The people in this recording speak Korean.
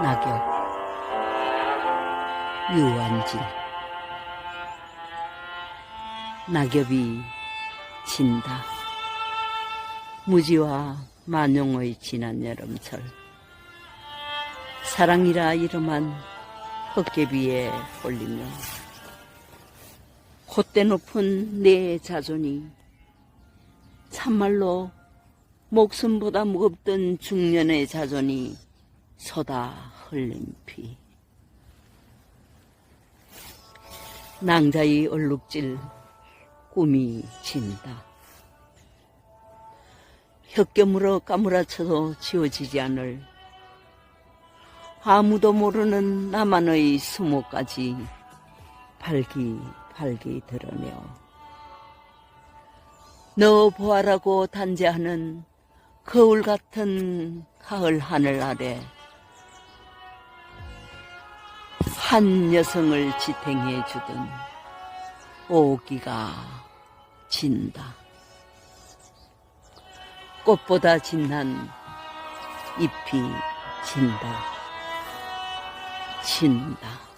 낙엽 유한진. 낙엽이 진다. 무지와 만용의 지난 여름철. 사랑이라 이름한 헛개비에 홀리며 콧대 높은 내 자존이 참말로 목숨보다 무겁던 중년의 자존이 쏟아 흘린 피. 낭자의 얼룩질 꿈이 진다. 혀껴물어 까무라쳐도 지워지지 않을 아무도 모르는 나만의 수모까지 발기 발기 드러내어 너 보아라고 단죄하는 거울 같은 가을 하늘 아래 한 여성을 지탱해 주던 오기가 진다. 꽃보다 진한 잎이 진다. 진다.